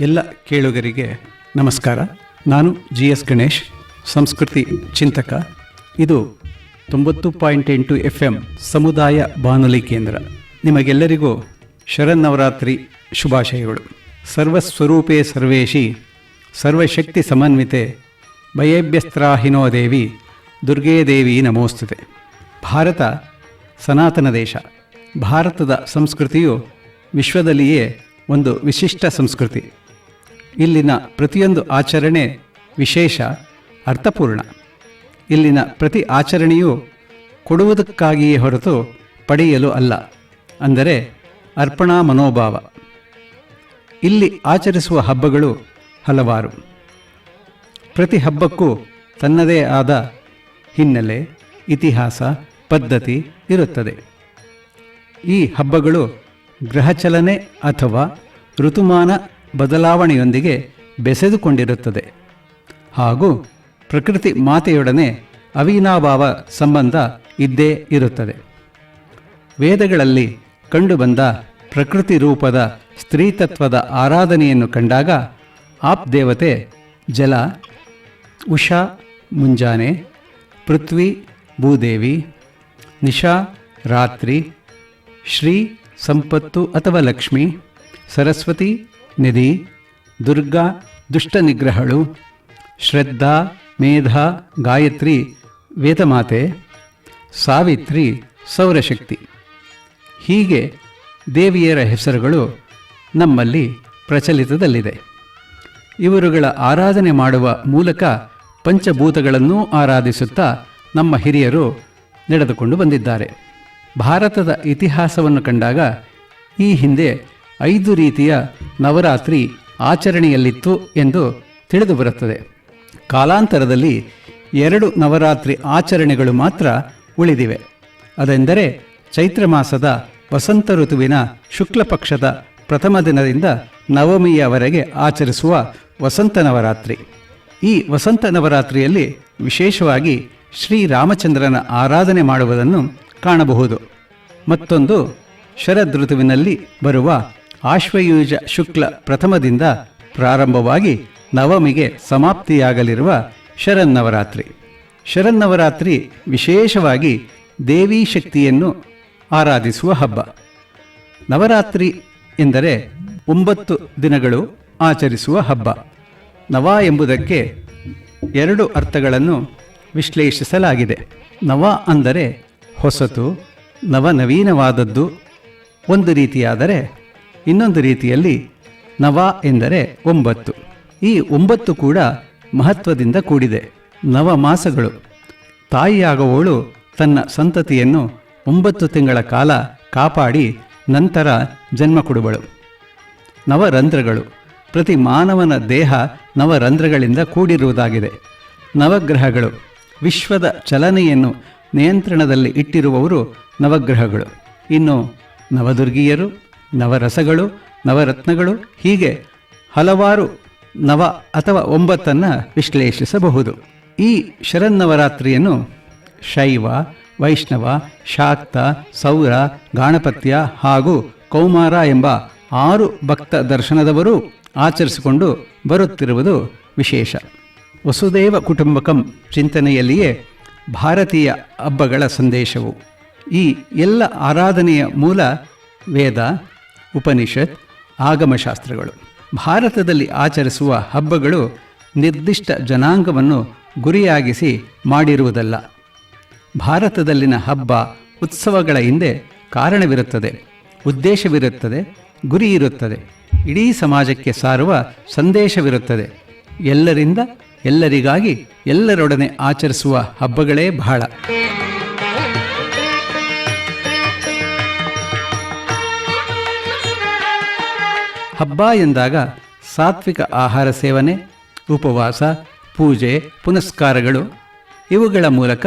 ಎಲ್ಲ ಕೇಳುಗರಿಗೆ ನಮಸ್ಕಾರ. ನಾನು ಜಿ ಎಸ್ ಗಣೇಶ್, ಸಂಸ್ಕೃತಿ ಚಿಂತಕ. ಇದು ತೊಂಬತ್ತು ಪಾಯಿಂಟ್ ಎಂಟು ಎಫ್ ಎಂ ಸಮುದಾಯ ಬಾನುಲಿ ಕೇಂದ್ರ. ನಿಮಗೆಲ್ಲರಿಗೂ ಶರನ್ನವರಾತ್ರಿ ಶುಭಾಶಯಗಳು. ಸರ್ವಸ್ವರೂಪೇ ಸರ್ವೇಶಿ, ಸರ್ವಶಕ್ತಿ ಸಮನ್ವಿತೆ ಭಯಭ್ಯಸ್ತ್ರಾಹಿನೋ ದೇವಿ, ದುರ್ಗೇ ದೇವಿ ನಮೋಸ್ತುತೆ. ಭಾರತ ಸನಾತನ ದೇಶ. ಭಾರತದ ಸಂಸ್ಕೃತಿಯು ವಿಶ್ವದಲ್ಲಿಯೇ ಒಂದು ವಿಶಿಷ್ಟ ಸಂಸ್ಕೃತಿ. ಇಲ್ಲಿನ ಪ್ರತಿಯೊಂದು ಆಚರಣೆ ವಿಶೇಷ, ಅರ್ಥಪೂರ್ಣ. ಇಲ್ಲಿನ ಪ್ರತಿ ಆಚರಣೆಯೂ ಕೊಡುವುದಕ್ಕಾಗಿಯೇ ಹೊರತು ಪಡೆಯಲು ಅಲ್ಲ, ಅಂದರೆ ಅರ್ಪಣಾ ಮನೋಭಾವ. ಇಲ್ಲಿ ಆಚರಿಸುವ ಹಬ್ಬಗಳು ಹಲವಾರು. ಪ್ರತಿ ಹಬ್ಬಕ್ಕೂ ತನ್ನದೇ ಆದ ಹಿನ್ನೆಲೆ, ಇತಿಹಾಸ, ಪದ್ಧತಿ ಇರುತ್ತದೆ. ಈ ಹಬ್ಬಗಳು ಗ್ರಹಚಲನೆ ಅಥವಾ ಋತುಮಾನ ಬದಲಾವಣೆಯೊಂದಿಗೆ ಬೆಸೆದುಕೊಂಡಿರುತ್ತದೆ. ಹಾಗೂ ಪ್ರಕೃತಿ ಮಾತೆಯೊಡನೆ ಅವಿನಾಭಾವ ಸಂಬಂಧ ಇದ್ದೇ ಇರುತ್ತದೆ. ವೇದಗಳಲ್ಲಿ ಕಂಡುಬಂದ ಪ್ರಕೃತಿ ರೂಪದ ಸ್ತ್ರೀತತ್ವದ ಆರಾಧನೆಯನ್ನು ಕಂಡಾಗ ಆಪ್ ದೇವತೆ ಜಲ, ಉಷಾ, ಮುಂಜಾನೆ, ಪೃಥ್ವಿ, ಭೂದೇವಿ, ನಿಶಾ, ರಾತ್ರಿ, ಶ್ರೀ, ಸಂಪತ್ತು ಅಥವಾ ಲಕ್ಷ್ಮಿ, ಸರಸ್ವತಿ ನಿಧಿ, ದುರ್ಗಾ, ದುಷ್ಟ ನಿಗ್ರಹಳು, ಶ್ರದ್ಧಾ, ಮೇಧ, ಗಾಯತ್ರಿ, ವೇದಮಾತೆ, ಸಾವಿತ್ರಿ, ಸೌರಶಕ್ತಿ. ಹೀಗೆ ದೇವಿಯರ ಹೆಸರುಗಳು ನಮ್ಮಲ್ಲಿ ಪ್ರಚಲಿತದಲ್ಲಿದೆ. ಇವರುಗಳ ಆರಾಧನೆ ಮಾಡುವ ಮೂಲಕ ಪಂಚಭೂತಗಳನ್ನೂ ಆರಾಧಿಸುತ್ತಾ ನಮ್ಮ ಹಿರಿಯರು ನಡೆದುಕೊಂಡು ಬಂದಿದ್ದಾರೆ. ಭಾರತದ ಇತಿಹಾಸವನ್ನು ಕಂಡಾಗ ಈ ಹಿಂದೆ ಐದು ರೀತಿಯ ನವರಾತ್ರಿ ಆಚರಣೆಯಲ್ಲಿತ್ತು ಎಂದು ತಿಳಿದು ಬರುತ್ತದೆ. ಕಾಲಾಂತರದಲ್ಲಿ ಎರಡು ನವರಾತ್ರಿ ಆಚರಣೆಗಳು ಮಾತ್ರ ಉಳಿದಿವೆ. ಅದೆಂದರೆ ಚೈತ್ರ ಮಾಸದ ವಸಂತ ಋತುವಿನ ಶುಕ್ಲ ಪಕ್ಷದ ಪ್ರಥಮ ದಿನದಿಂದ ನವಮಿಯವರೆಗೆ ಆಚರಿಸುವ ವಸಂತ ನವರಾತ್ರಿ. ಈ ವಸಂತ ನವರಾತ್ರಿಯಲ್ಲಿ ವಿಶೇಷವಾಗಿ ಶ್ರೀರಾಮಚಂದ್ರನ ಆರಾಧನೆ ಮಾಡುವುದನ್ನು ಕಾಣಬಹುದು. ಮತ್ತೊಂದು ಶರದ್ ಋತುವಿನಲ್ಲಿ ಬರುವ ಆಶ್ವಯುಜ ಶುಕ್ಲ ಪ್ರಥಮದಿಂದ ಪ್ರಾರಂಭವಾಗಿ ನವಮಿಗೆ ಸಮಾಪ್ತಿಯಾಗಲಿರುವ ಶರನ್ನವರಾತ್ರಿ ಶರನ್ನವರಾತ್ರಿ ವಿಶೇಷವಾಗಿ ದೇವಿ ಶಕ್ತಿಯನ್ನು ಆರಾಧಿಸುವ ಹಬ್ಬ. ನವರಾತ್ರಿ ಎಂದರೆ ಒಂಬತ್ತು ದಿನಗಳು ಆಚರಿಸುವ ಹಬ್ಬ. ನವ ಎಂಬುದಕ್ಕೆ ಎರಡು ಅರ್ಥಗಳನ್ನು ವಿಶ್ಲೇಷಿಸಲಾಗಿದೆ. ನವ ಅಂದರೆ ಹೊಸತು, ನವನವೀನವಾದದ್ದು, ಒಂದು ರೀತಿಯಾದರೆ ಇನ್ನೊಂದು ರೀತಿಯಲ್ಲಿ ನವ ಎಂದರೆ ಒಂಬತ್ತು. ಈ ಒಂಬತ್ತು ಕೂಡ ಮಹತ್ವದಿಂದ ಕೂಡಿದೆ. ನವ ಮಾಸಗಳು. ತಾಯಿಯಾಗುವವಳು ತನ್ನ ಸಂತತಿಯನ್ನು ಒಂಬತ್ತು ತಿಂಗಳ ಕಾಲ ಕಾಪಾಡಿ ನಂತರ ಜನ್ಮ ಕೊಡುವಳು. ನವರಂಧ್ರಗಳು. ಪ್ರತಿ ಮಾನವನ ದೇಹ ನವರಂಧ್ರಗಳಿಂದ ಕೂಡಿರುವುದಾಗಿದೆ. ನವಗ್ರಹಗಳು. ವಿಶ್ವದ ಚಲನೆಯನ್ನು ನಿಯಂತ್ರಣದಲ್ಲಿ ಇಟ್ಟಿರುವವರು ನವಗ್ರಹಗಳು. ಇನ್ನು ನವದುರ್ಗಿಯರು ನವರಸಗಳು, ನವರತ್ನಗಳು, ಹೀಗೆ ಹಲವಾರು ನವ ಅಥವಾ ಒಂಬತ್ತನ್ನು ವಿಶ್ಲೇಷಿಸಬಹುದು. ಈ ಶರನ್ನವರಾತ್ರಿಯನ್ನು ಶೈವ, ವೈಷ್ಣವ, ಶಾಕ್ತ, ಸೌರ, ಗಾಣಪತ್ಯ ಹಾಗೂ ಕೌಮಾರ ಎಂಬ ಆರು ಭಕ್ತ ದರ್ಶನದವರು ಆಚರಿಸಿಕೊಂಡು ಬರುತ್ತಿರುವುದು ವಿಶೇಷ. ವಸುದೇವ ಕುಟುಂಬಕಂ ಚಿಂತನೆಯಲ್ಲಿಯೇ ಭಾರತೀಯ ಹಬ್ಬಗಳ ಸಂದೇಶವು. ಈ ಎಲ್ಲ ಆರಾಧನೆಯ ಮೂಲ ವೇದ ಉಪನಿಷತ್, ಆಗಮಶಾಸ್ತ್ರಗಳು. ಭಾರತದಲ್ಲಿ ಆಚರಿಸುವ ಹಬ್ಬಗಳು ನಿರ್ದಿಷ್ಟ ಜನಾಂಗವನ್ನು ಗುರಿಯಾಗಿಸಿ ಮಾಡಿರುವುದಲ್ಲ. ಭಾರತದಲ್ಲಿನ ಹಬ್ಬ ಉತ್ಸವಗಳ ಹಿಂದೆ ಕಾರಣವಿರುತ್ತದೆ, ಉದ್ದೇಶವಿರುತ್ತದೆ ಗುರಿ ಇರುತ್ತದೆ ಇಡೀ ಸಮಾಜಕ್ಕೆ ಸಾರುವ ಸಂದೇಶವಿರುತ್ತದೆ. ಎಲ್ಲರಿಂದ ಎಲ್ಲರಿಗಾಗಿ ಎಲ್ಲರೊಡನೆ ಆಚರಿಸುವ ಹಬ್ಬಗಳೇ ಬಹಳ. ಹಬ್ಬ ಎಂದಾಗ ಸಾತ್ವಿಕ ಆಹಾರ ಸೇವನೆ, ಉಪವಾಸ, ಪೂಜೆ, ಪುನಸ್ಕಾರಗಳು, ಇವುಗಳ ಮೂಲಕ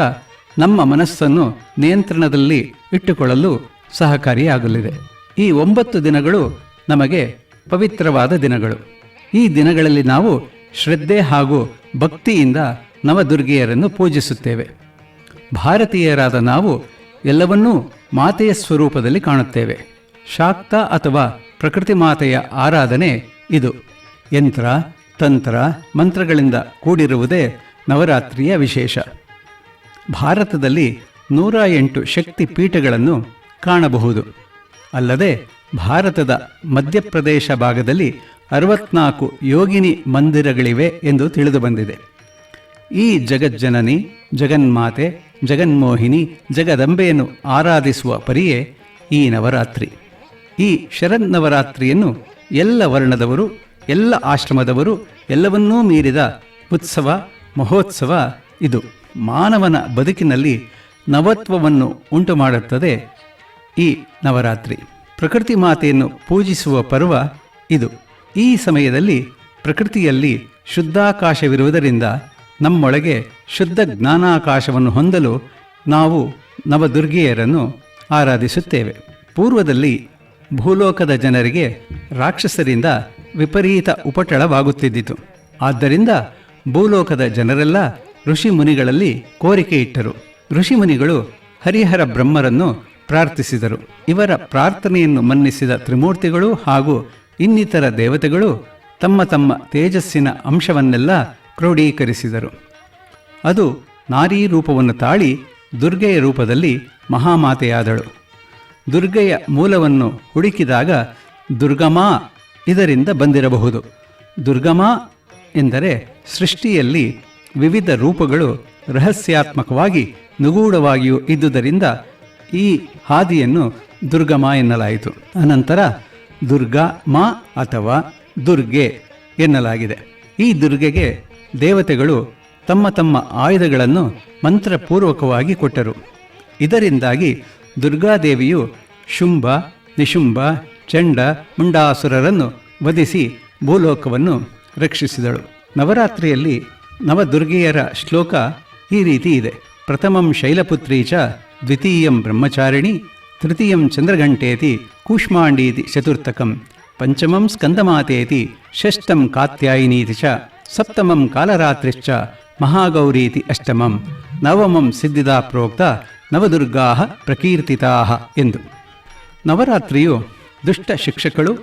ನಮ್ಮ ಮನಸ್ಸನ್ನು ನಿಯಂತ್ರಣದಲ್ಲಿ ಇಟ್ಟುಕೊಳ್ಳಲು ಸಹಕಾರಿಯಾಗಲಿದೆ. ಈ ಒಂಬತ್ತು ದಿನಗಳು ನಮಗೆ ಪವಿತ್ರವಾದ ದಿನಗಳು. ಈ ದಿನಗಳಲ್ಲಿ ನಾವು ಶ್ರದ್ಧೆ ಹಾಗೂ ಭಕ್ತಿಯಿಂದ ನವದುರ್ಗೆಯರನ್ನು ಪೂಜಿಸುತ್ತೇವೆ. ಭಾರತೀಯರಾದ ನಾವು ಎಲ್ಲವನ್ನೂ ಮಾತೆಯ ಸ್ವರೂಪದಲ್ಲಿ ಕಾಣುತ್ತೇವೆ. ಶಾಕ್ತ ಅಥವಾ ಪ್ರಕೃತಿ ಮಾತೆಯ ಆರಾಧನೆ ಇದು. ಯಂತ್ರ, ತಂತ್ರ, ಮಂತ್ರಗಳಿಂದ ಕೂಡಿರುವುದೇ ನವರಾತ್ರಿಯ ವಿಶೇಷ. ಭಾರತದಲ್ಲಿ ನೂರ ಎಂಟು ಶಕ್ತಿ ಪೀಠಗಳನ್ನು ಕಾಣಬಹುದು. ಅಲ್ಲದೆ ಭಾರತದ ಮಧ್ಯಪ್ರದೇಶ ಭಾಗದಲ್ಲಿ ಅರವತ್ನಾಲ್ಕು ಯೋಗಿನಿ ಮಂದಿರಗಳಿವೆ ಎಂದು ತಿಳಿದುಬಂದಿದೆ. ಈ ಜಗಜ್ಜನನಿ, ಜಗನ್ಮಾತೆ, ಜಗನ್ಮೋಹಿನಿ, ಜಗದಂಬೆಯನ್ನು ಆರಾಧಿಸುವ ಪರಿಯೇ ಈ ನವರಾತ್ರಿ. ಈ ಶರನ್ನವರಾತ್ರಿಯನ್ನು ಎಲ್ಲ ವರ್ಣದವರು, ಎಲ್ಲ ಆಶ್ರಮದವರು, ಎಲ್ಲವನ್ನೂ ಮೀರಿದ ಉತ್ಸವ, ಮಹೋತ್ಸವ ಇದು. ಮಾನವನ ಬದುಕಿನಲ್ಲಿ ನವತ್ವವನ್ನು ಉಂಟು ಮಾಡುತ್ತದೆ ಈ ನವರಾತ್ರಿ. ಪ್ರಕೃತಿ ಮಾತೆಯನ್ನು ಪೂಜಿಸುವ ಪರ್ವ ಇದು. ಈ ಸಮಯದಲ್ಲಿ ಪ್ರಕೃತಿಯಲ್ಲಿ ಶುದ್ಧಾಕಾಶವಿರುವುದರಿಂದ ನಮ್ಮೊಳಗೆ ಶುದ್ಧ ಜ್ಞಾನಾಕಾಶವನ್ನು ಹೊಂದಲು ನಾವು ನವದುರ್ಗೆಯರನ್ನು ಆರಾಧಿಸುತ್ತೇವೆ. ಪೂರ್ವದಲ್ಲಿ ಭೂಲೋಕದ ಜನರಿಗೆ ರಾಕ್ಷಸರಿಂದ ವಿಪರೀತ ಉಪಟಳವಾಗುತ್ತಿದ್ದಿತು. ಆದ್ದರಿಂದ ಭೂಲೋಕದ ಜನರೆಲ್ಲ ಋಷಿ ಮುನಿಗಳಲ್ಲಿ ಕೋರಿಕೆ ಇಟ್ಟರು. ಋಷಿಮುನಿಗಳು ಹರಿಹರ ಬ್ರಹ್ಮರನ್ನು ಪ್ರಾರ್ಥಿಸಿದರು. ಇವರ ಪ್ರಾರ್ಥನೆಯನ್ನು ಮನ್ನಿಸಿದ ತ್ರಿಮೂರ್ತಿಗಳು ಹಾಗೂ ಇನ್ನಿತರ ದೇವತೆಗಳು ತಮ್ಮ ತಮ್ಮ ತೇಜಸ್ಸಿನ ಅಂಶವನ್ನೆಲ್ಲ ಕ್ರೋಢೀಕರಿಸಿದರು. ಅದು ನಾರೀ ರೂಪವನ್ನು ತಾಳಿ ದುರ್ಗೆಯ ರೂಪದಲ್ಲಿ ಮಹಾಮಾತೆಯಾದಳು. ದುರ್ಗೆಯ ಮೂಲವನ್ನು ಹುಡುಕಿದಾಗ ದುರ್ಗಮಾ ಇದರಿಂದ ಬಂದಿರಬಹುದು. ದುರ್ಗಮಾ ಎಂದರೆ ಸೃಷ್ಟಿಯಲ್ಲಿ ವಿವಿಧ ರೂಪಗಳು ರಹಸ್ಯಾತ್ಮಕವಾಗಿ ನಿಗೂಢವಾಗಿಯೂ ಇದ್ದುದರಿಂದ ಈ ಹಾದಿಯನ್ನು ದುರ್ಗಮ ಎನ್ನಲಾಯಿತು. ಅನಂತರ ದುರ್ಗಾ ಮಾ ಅಥವಾ ದುರ್ಗೆ ಎನ್ನಲಾಗಿದೆ. ಈ ದುರ್ಗೆಗೆ ದೇವತೆಗಳು ತಮ್ಮ ತಮ್ಮ ಆಯುಧಗಳನ್ನು ಮಂತ್ರಪೂರ್ವಕವಾಗಿ ಕೊಟ್ಟರು. ಇದರಿಂದಾಗಿ ದುರ್ಗಾದೇವಿಯು ಶುಂಭ, ನಿಶುಂಭ, ಚಂಡ, ಮುಂಡಾಸುರರನ್ನು ವಧಿಸಿ ಭೂಲೋಕವನ್ನು ರಕ್ಷಿಸಿದಳು. ನವರಾತ್ರಿಯಲ್ಲಿ ನವದುರ್ಗೆಯರ ಶ್ಲೋಕ ಈ ರೀತಿ ಇದೆ. ಪ್ರಥಮಂ ಶೈಲಪುತ್ರೀ ಚ, ದ್ವಿತೀಯಂ ಬ್ರಹ್ಮಚಾರಿಣಿ, ತೃತೀಯಂ ಚಂದ್ರಘಂಟೇತಿ, ಕೂಷ್ಮಾಂಡೀತಿ ಚತುರ್ಥಕಂ, ಪಂಚಮಂ ಸ್ಕಂದಮಾತೇತಿ, ಷಷ್ಠಂ ಕಾತ್ಯಾಯಿನೀತಿ ಚ, ಸಪ್ತಮಂ ಕಾಲರಾತ್ರಿಶ್ಚ, ಮಹಾಗೌರೀತಿ ಅಷ್ಟಮಂ, ನವಮಂ ಸಿದ್ಧಿದಾ ಪ್ರೋಕ್ತ ನವದುರ್ಗಾ ಪ್ರಕೀರ್ತಿತಾ ಎಂದು. ನವರಾತ್ರಿಯು ದುಷ್ಟ ಶಿಕ್ಷಕಳು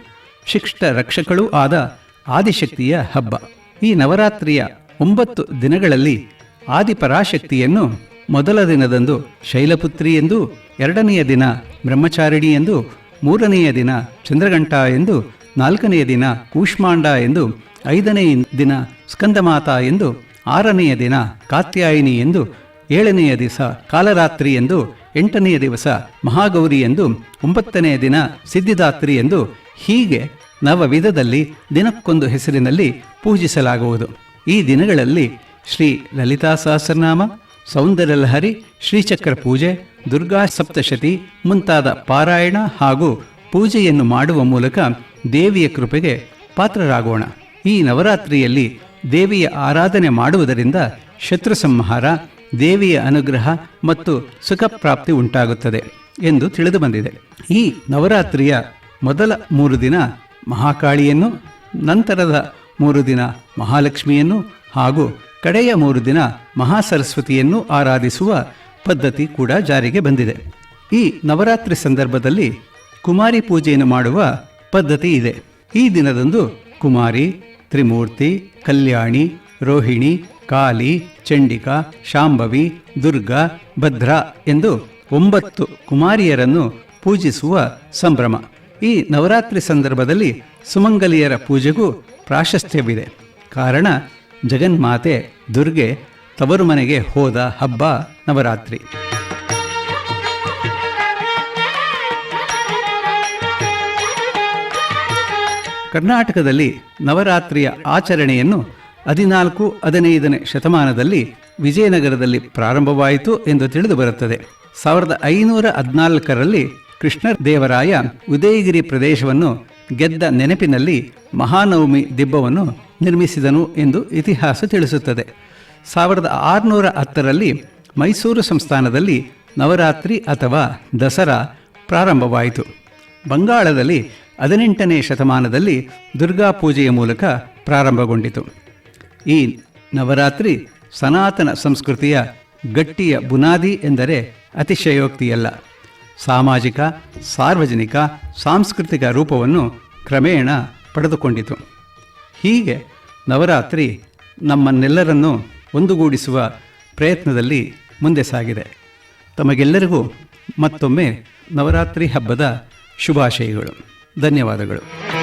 ಶಿಷ್ಟ ರಕ್ಷಕಳೂ ಆದ ಆದಿಶಕ್ತಿಯ ಹಬ್ಬ. ಈ ನವರಾತ್ರಿಯ ಒಂಬತ್ತು ದಿನಗಳಲ್ಲಿ ಆದಿಪರಾಶಕ್ತಿಯನ್ನು ಮೊದಲ ದಿನದಂದು ಶೈಲಪುತ್ರಿ ಎಂದು, ಎರಡನೆಯ ದಿನ ಬ್ರಹ್ಮಚಾರಿಣಿ ಎಂದು, ಮೂರನೆಯ ದಿನ ಚಂದ್ರಗಂಟ ಎಂದು, ನಾಲ್ಕನೆಯ ದಿನ ಕೂಷ್ಮಾಂಡ ಎಂದು ಐದನೇ ದಿನ ಸ್ಕಂದಮಾತಾ ಎಂದು, ಆರನೆಯ ದಿನ ಕಾತ್ಯಾಯಿನಿ ಎಂದು ಏಳನೆಯ ದಿವಸ ಕಾಲರಾತ್ರಿ ಎಂದು, ಎಂಟನೆಯ ದಿವಸ ಮಹಾಗೌರಿ ಎಂದು, ಒಂಬತ್ತನೆಯ ದಿನ ಸಿದ್ಧಿದಾತ್ರಿ ಎಂದು ಹೀಗೆ ನವವಿಧದಲ್ಲಿ ದಿನಕ್ಕೊಂದು ಹೆಸರಿನಲ್ಲಿ ಪೂಜಿಸಲಾಗುವುದು. ಈ ದಿನಗಳಲ್ಲಿ ಶ್ರೀ ಲಲಿತಾ ಸಹಸ್ರನಾಮ ಸೌಂದರ್ಯಲಹರಿ ಶ್ರೀಚಕ್ರ ಪೂಜೆ, ದುರ್ಗಾ ಸಪ್ತಶತಿ ಮುಂತಾದ ಪಾರಾಯಣ ಹಾಗೂ ಪೂಜೆಯನ್ನು ಮಾಡುವ ಮೂಲಕ ದೇವಿಯ ಕೃಪೆಗೆ ಪಾತ್ರರಾಗೋಣ. ಈ ನವರಾತ್ರಿಯಲ್ಲಿ ದೇವಿಯ ಆರಾಧನೆ ಮಾಡುವುದರಿಂದ ಶತ್ರು ಸಂಹಾರ ದೇವಿಯ ಅನುಗ್ರಹ ಮತ್ತು ಸುಖಪ್ರಾಪ್ತಿ ಉಂಟಾಗುತ್ತದೆ ಎಂದು ತಿಳಿದು ಬಂದಿದೆ. ಈ ನವರಾತ್ರಿಯ ಮೊದಲ ಮೂರು ದಿನ ಮಹಾಕಾಳಿಯನ್ನು, ನಂತರದ ಮೂರು ದಿನ ಮಹಾಲಕ್ಷ್ಮಿಯನ್ನು ಹಾಗೂ ಕಡೆಯ ಮೂರು ದಿನ ಮಹಾಸರಸ್ವತಿಯನ್ನು ಆರಾಧಿಸುವ ಪದ್ಧತಿ ಕೂಡ ಜಾರಿಗೆ ಬಂದಿದೆ. ಈ ನವರಾತ್ರಿ ಸಂದರ್ಭದಲ್ಲಿ ಕುಮಾರಿ ಪೂಜೆಯನ್ನು ಮಾಡುವ ಪದ್ಧತಿ ಇದೆ. ಈ ದಿನದಂದು ಕುಮಾರಿ, ತ್ರಿಮೂರ್ತಿ, ಕಲ್ಯಾಣಿ, ರೋಹಿಣಿ ಕಾಲಿ ಚಂಡಿಕಾ, ಶಾಂಭವಿ, ದುರ್ಗಾ, ಭದ್ರ ಎಂದು ಒಂಬತ್ತು ಕುಮಾರಿಯರನ್ನು ಪೂಜಿಸುವ ಸಂಭ್ರಮ. ಈ ನವರಾತ್ರಿ ಸಂದರ್ಭದಲ್ಲಿ ಸುಮಂಗಲಿಯರ ಪೂಜೆಗೂ ಪ್ರಾಶಸ್ತ್ಯವಿದೆ. ಕಾರಣ, ಜಗನ್ಮಾತೆ ದುರ್ಗೆ ತವರು ಮನೆಗೆ ಹೋದ ಹಬ್ಬ ನವರಾತ್ರಿ. ಕರ್ನಾಟಕದಲ್ಲಿ ನವರಾತ್ರಿಯ ಆಚರಣೆಯನ್ನು ಹದಿನಾಲ್ಕು, ಹದಿನೈದನೇ ಶತಮಾನದಲ್ಲಿ ವಿಜಯನಗರದಲ್ಲಿ ಪ್ರಾರಂಭವಾಯಿತು ಎಂದು ತಿಳಿದು ಬರುತ್ತದೆ. ಸಾವಿರದ ಐನೂರ ಹದಿನಾಲ್ಕರಲ್ಲಿ ಕೃಷ್ಣದೇವರಾಯ ಉದಯಗಿರಿ ಪ್ರದೇಶವನ್ನು ಗೆದ್ದ ನೆನಪಿನಲ್ಲಿ ಮಹಾನವಮಿ ದಿಬ್ಬವನ್ನು ನಿರ್ಮಿಸಿದನು ಎಂದು ಇತಿಹಾಸ ತಿಳಿಸುತ್ತದೆ. ಸಾವಿರದ ಆರುನೂರ ಹತ್ತರಲ್ಲಿ ಮೈಸೂರು ಸಂಸ್ಥಾನದಲ್ಲಿ ನವರಾತ್ರಿ ಅಥವಾ ದಸರಾ ಪ್ರಾರಂಭವಾಯಿತು. ಬಂಗಾಳದಲ್ಲಿ ಹದಿನೆಂಟನೇ ಶತಮಾನದಲ್ಲಿ ದುರ್ಗಾ ಪೂಜೆಯ ಮೂಲಕ ಪ್ರಾರಂಭಗೊಂಡಿತು. ಈ ನವರಾತ್ರಿ ಸನಾತನ ಸಂಸ್ಕೃತಿಯ ಗಟ್ಟಿಯ ಬುನಾದಿ ಎಂದರೆ ಅತಿಶಯೋಕ್ತಿಯಲ್ಲ. ಸಾಮಾಜಿಕ, ಸಾರ್ವಜನಿಕ, ಸಾಂಸ್ಕೃತಿಕ ರೂಪವನ್ನು ಕ್ರಮೇಣ ಪಡೆದುಕೊಂಡಿತು. ಹೀಗೆ ನವರಾತ್ರಿ ನಮ್ಮನ್ನೆಲ್ಲರನ್ನು ಒಂದುಗೂಡಿಸುವ ಪ್ರಯತ್ನದಲ್ಲಿ ಮುಂದೆ ಸಾಗಿದೆ. ತಮಗೆಲ್ಲರಿಗೂ ಮತ್ತೊಮ್ಮೆ ನವರಾತ್ರಿ ಹಬ್ಬದ ಶುಭಾಶಯಗಳು. ಧನ್ಯವಾದಗಳು.